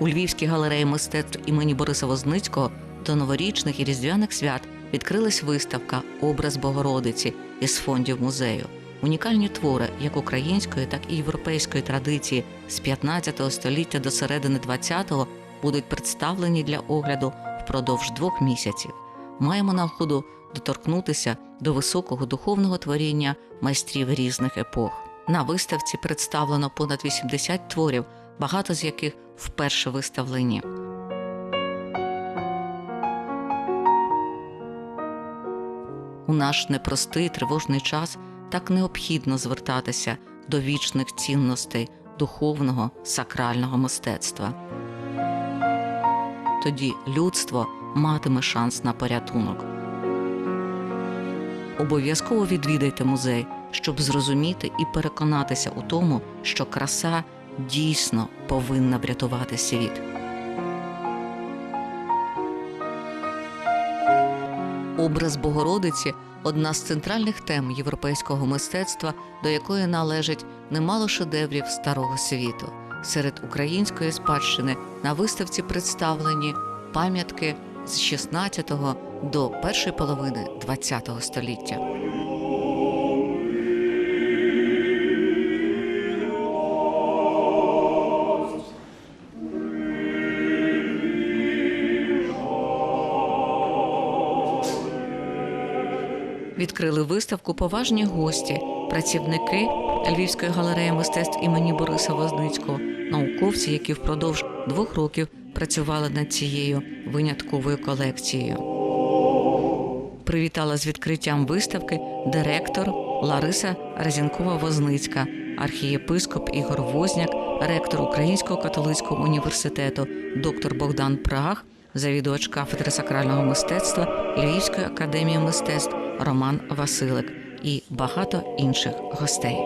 У Львівській галереї мистецтв імені Бориса Возницького до новорічних і різдвяних свят відкрилась виставка Образ Богородиці із фондів музею. Унікальні твори як української, так і європейської традиції з 15 століття до середини 20-го будуть представлені для огляду впродовж двох місяців. Маємо нагоду доторкнутися до високого духовного творіння майстрів різних епох. На виставці представлено понад 80 творів, багато з яких вперше виставлені. У наш непростий тривожний час так необхідно звертатися до вічних цінностей духовного сакрального мистецтва. Тоді людство матиме шанс на порятунок. Обов'язково відвідайте музей, щоб зрозуміти і переконатися у тому, що краса дійсно повинна врятувати світ. Образ Богородиці одна з центральних тем європейського мистецтва, до якої належить немало шедеврів старого світу. Серед української спадщини на виставці представлені пам'ятки з 16 до першої половини ХХ століття. Відкрили виставку поважні гості, працівники Львівської галереї мистецтв імені Бориса Возницького, науковці, які впродовж двох років працювали над цією винятковою колекцією. Привітала з відкриттям виставки директор Лариса Разінкова-Возницька, архієпископ Ігор Возняк, ректор Українського католицького університету, доктор Богдан Праг, завідувач кафедри сакрального мистецтва Львівської академії мистецтв Роман Василик і багато інших гостей.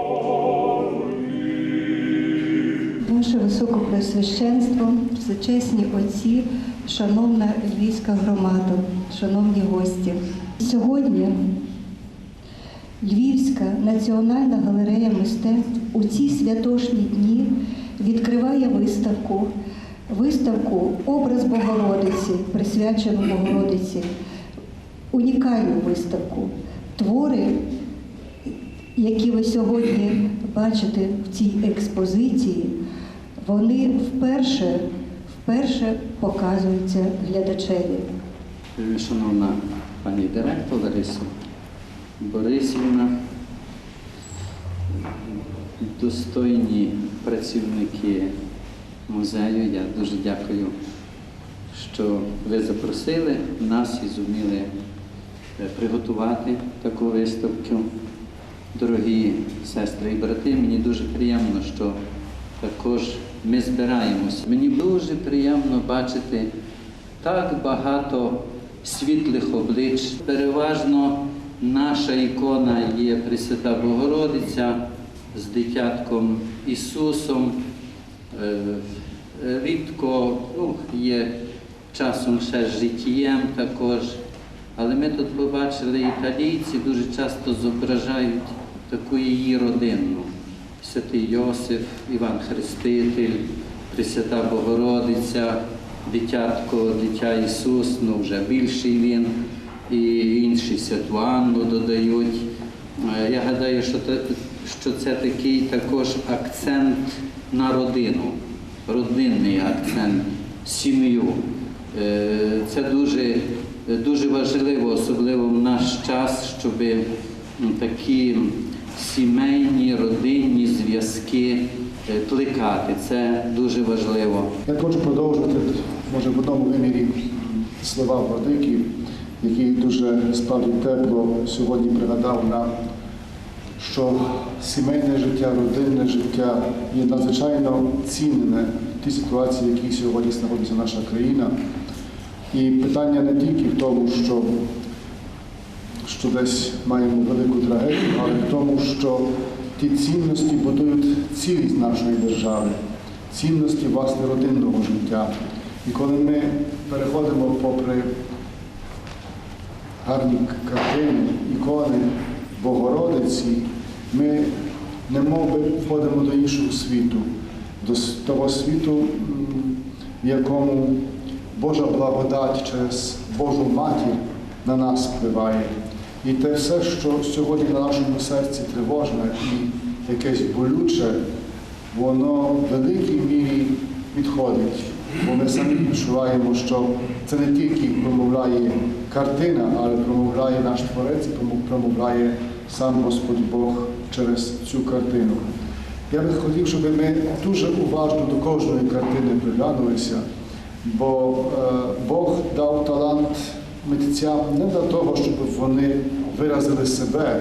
Ваше Високопресвященство, всечесні отці, шановна львівська громада, шановні гості. Сьогодні Львівська національна галерея мистецтв у ці святошні дні відкриває виставку, виставку Образ Богородиці, присвячену Богородиці, унікальну виставку, твори, які ви сьогодні бачите в цій експозиції, вони вперше, вперше показуються глядачеві. Шановна пані директор Лариса Борисівна, достойні працівники музею, я дуже дякую, що ви запросили нас і зуміли е, приготувати таку виставку. Дорогі сестри і брати, мені дуже приємно, що також ми збираємося. Мені дуже приємно бачити так багато світлих облич. Переважно наша ікона є Пресвята Богородиця з дитятком Ісусом. Е, Рідко ну, є часом ще з життєм також. Але ми тут побачили італійці дуже часто зображають таку її родину. Святий Йосиф, Іван Хреститель, Пресвята Богородиця, дитятко, дитя Ісус, ну вже більший він, і інші святу Анну додають. Е, Я гадаю, що це, такий також акцент на родину, родинний акцент, сім'ю. Е, Це дуже, дуже важливо, особливо в наш час, щоб такі сімейні, родинні зв'язки е, плекати. Це дуже важливо. Я хочу продовжувати, може, в одному вимірі слова Владики, який дуже справді тепло сьогодні пригадав нам, що сімейне життя, родинне життя є надзвичайно цінне в тій ситуації, в якій сьогодні знаходиться наша країна. І питання не тільки в тому, що, що десь маємо велику трагедію, але в тому, що ті цінності будують цілість нашої держави, цінності власне родинного життя. І коли ми переходимо попри гарні картини, ікони Богородиці, ми немов би входимо до іншого світу, до того світу, в якому Божа благодать через Божу матір на нас впливає. І те все, що сьогодні на нашому серці тривожне і якесь болюче, воно в великій мірі відходить. Бо ми самі відчуваємо, що це не тільки промовляє картина, але промовляє наш Творець, промовляє сам Господь Бог через цю картину. Я би хотів, щоб ми дуже уважно до кожної картини приглянулися, бо е, Бог дав талант митцям не для того, щоб вони виразили себе,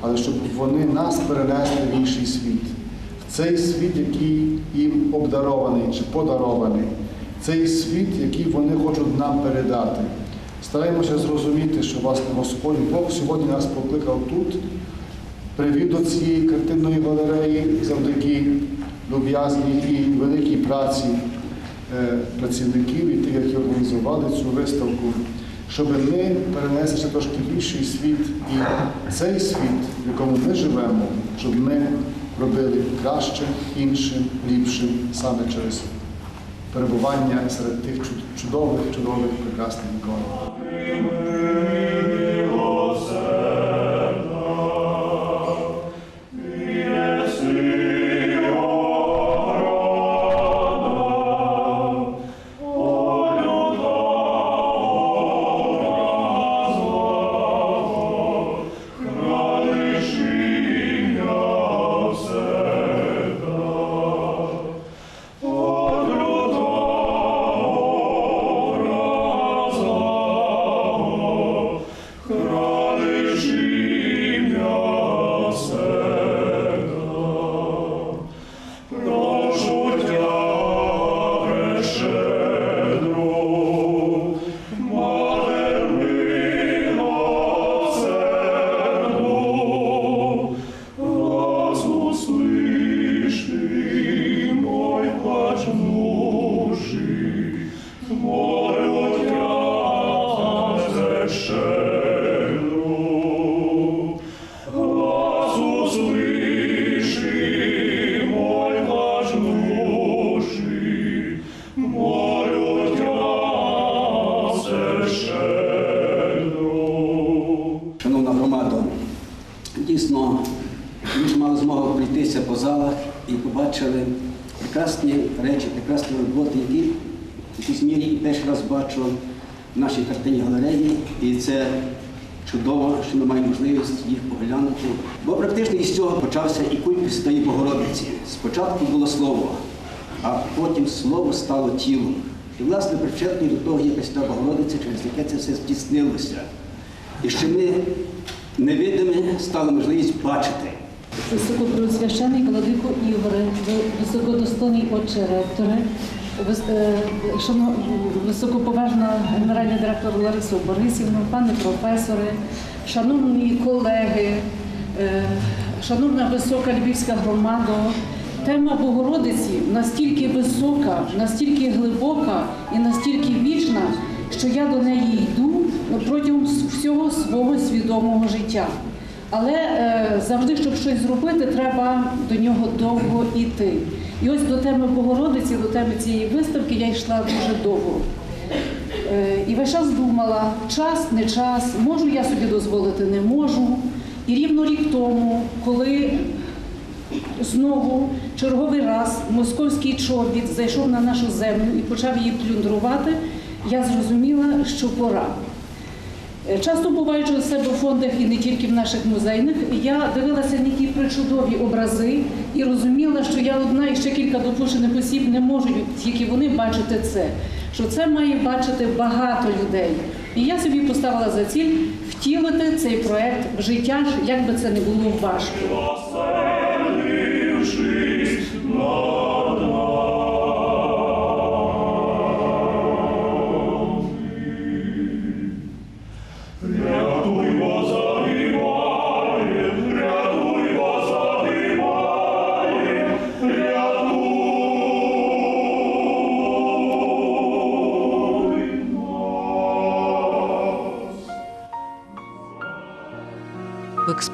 але щоб вони нас перенесли в інший світ. В цей світ, який їм обдарований чи подарований, цей світ, який вони хочуть нам передати. Стараємося зрозуміти, що власне Господь Бог сьогодні нас покликав тут, привів до цієї картинної галереї завдяки люб'язній і великій праці працівників і тих, які організували цю виставку, щоб ми перенеслися трошки в інший світ і цей світ, в якому ми живемо, щоб ми робили краще, іншим, ліпшим саме через перебування серед тих чудових, чудових, прекрасних ікон. Дійсно, ми мали змогу пройтися по залах і побачили прекрасні речі, прекрасні роботи, які в якійсь мірі перший раз бачу в нашій картині галереї. І це чудово, що ми маємо можливість їх поглянути. Бо практично із цього почався і культ Пресвятої Богородиці. Спочатку було слово, а потім слово стало тілом. І, власне, причетні до того є Пресвята Богородиця, через яке це все здійснилося. І що ми невидими стали можливість бачити. Високопреосвящений владико Ігоре, високодостойний отче ректоре, вис- е, високоповажна генеральний директор Лариса Борисівна, пане професори, шановні колеги, е, шановна висока львівська громада, тема Богородиці настільки висока, настільки глибока і настільки вічна, що я до неї йду протягом всього свого свідомого життя. Але е, завжди, щоб щось зробити, треба до нього довго йти. І ось до теми Богородиці, до теми цієї виставки я йшла дуже довго. Е, і весь час думала, час, не час, можу я собі дозволити, не можу. І рівно рік тому, коли знову черговий раз московський чобіт зайшов на нашу землю і почав її плюндрувати, я зрозуміла, що пора. Е, Часто буваючи у себе в фондах і не тільки в наших музейних, я дивилася на ті причудові образи і розуміла, що я одна і ще кілька допущених осіб не можуть тільки вони бачити це. Що це має бачити багато людей. І я собі поставила за ціль втілити цей проект в життя, як би це не було важко.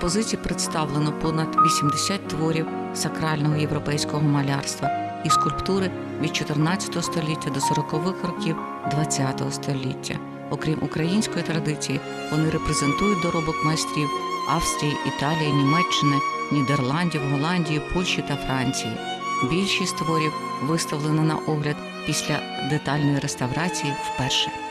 Експозиції представлено понад 80 творів сакрального європейського малярства і скульптури від 14 століття до 40-х років 20 століття. Окрім української традиції, вони репрезентують доробок майстрів Австрії, Італії, Німеччини, Нідерландів, Голландії, Польщі та Франції. Більшість творів виставлено на огляд після детальної реставрації вперше.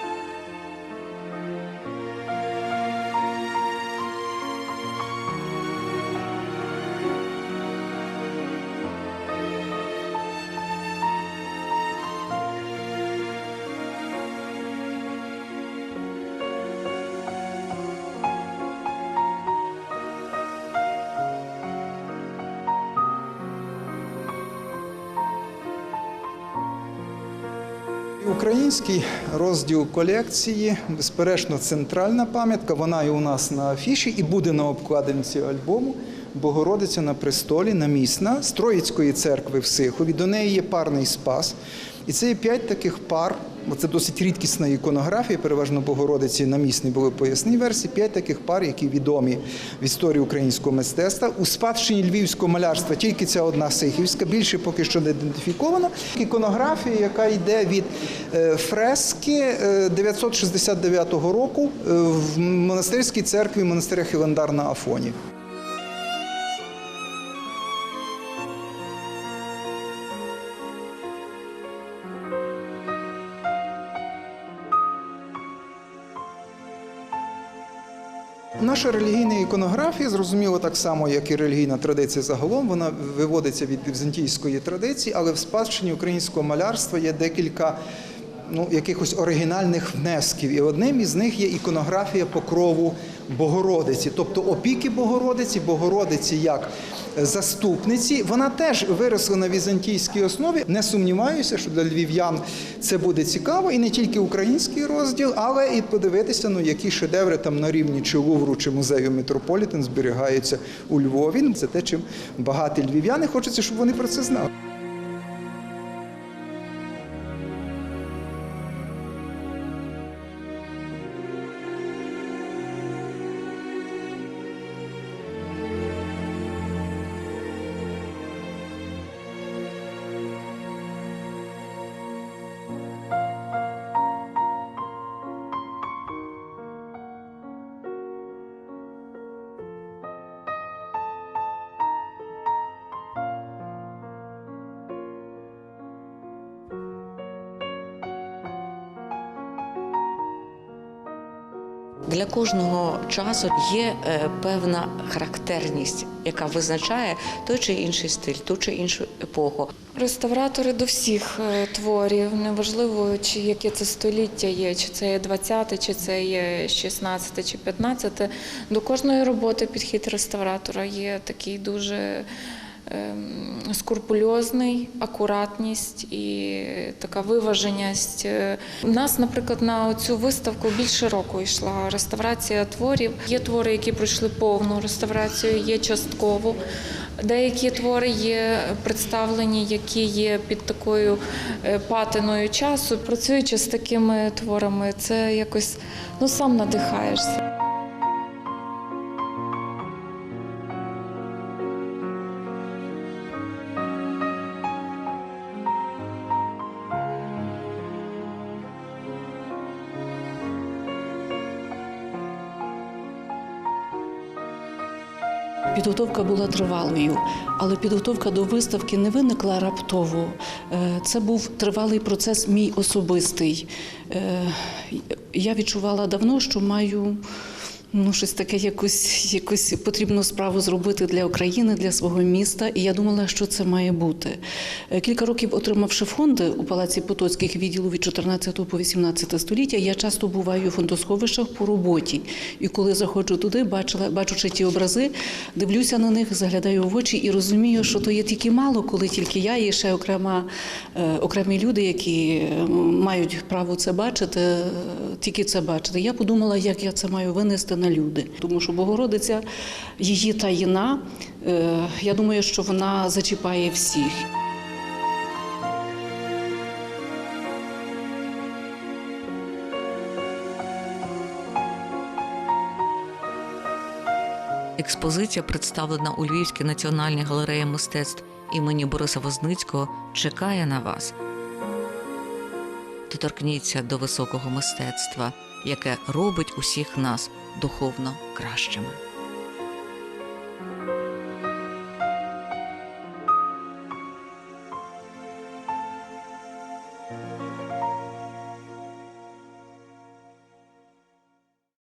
Український розділ колекції, безперечно, центральна пам'ятка. Вона і у нас на афіші, і буде на обкладинці альбому. Богородиця на престолі, намісна з Троїцької церкви в Сихові. До неї є парний спас. І це є п'ять таких пар. Це досить рідкісна іконографія, переважно Богородиці намісні були поясні версії. П'ять таких пар, які відомі в історії українського мистецтва. У спадщині львівського малярства тільки ця одна сихівська, більше поки що не ідентифіковано. Іконографія, яка йде від е, фрески е, 969 року е, в монастирській церкві монастиря Хілендар на Афоні. Наша релігійна іконографія, зрозуміло, так само, як і релігійна традиція загалом, вона виводиться від візантійської традиції, але в спадщині українського малярства є декілька ну, якихось оригінальних внесків. І одним із них є іконографія покрову Богородиці, тобто опіки Богородиці, Богородиці як заступниці. Вона теж виросла на візантійській основі. Не сумніваюся, що для львів'ян це буде цікаво, і не тільки український розділ, але і подивитися, ну які шедеври там на рівні чи Лувру, чи музею Метрополітен зберігаються у Львові. Це те, чим багаті львів'яни хочеться, щоб вони про це знали. Для кожного часу є е, певна характерність, яка визначає той чи інший стиль, ту чи іншу епоху. Реставратори до всіх е, творів, неважливо, чи яке це століття є, чи це є 20, чи це є 16, чи 15. До кожної роботи підхід реставратора є такий дуже ем, скрупульозний, акуратність і така виваженість. Е, У нас, наприклад, на цю виставку більше року йшла реставрація творів. Є твори, які пройшли повну реставрацію, є часткову. Деякі твори є представлені, які є під такою е, патиною часу. Працюючи з такими творами, це якось ну сам надихаєшся. Підготовка була тривалою, але підготовка до виставки не виникла раптово. Е, Це був тривалий процес мій особистий. Е, Я відчувала давно, що маю ну, щось таке, якусь, якусь потрібну справу зробити для України, для свого міста. І я думала, що це має бути. Е, Кілька років отримавши фонди у Палаці Потоцьких відділу від 14 по 18 століття, я часто буваю у фондосховищах по роботі. І коли заходжу туди, бачила, бачучи ті образи, дивлюся на них, заглядаю в очі і розумію, що то є тільки мало, коли тільки я і ще окрема, е, окремі люди, які мають право це бачити, е, тільки це бачити. Я подумала, як я це маю винести на люди. Тому що Богородиця, її таїна, е, я думаю, що вона зачіпає всіх. Експозиція, представлена у Львівській національній галереї мистецтв імені Бориса Возницького, чекає на вас. Доторкніться до високого мистецтва, яке робить усіх нас духовно кращими.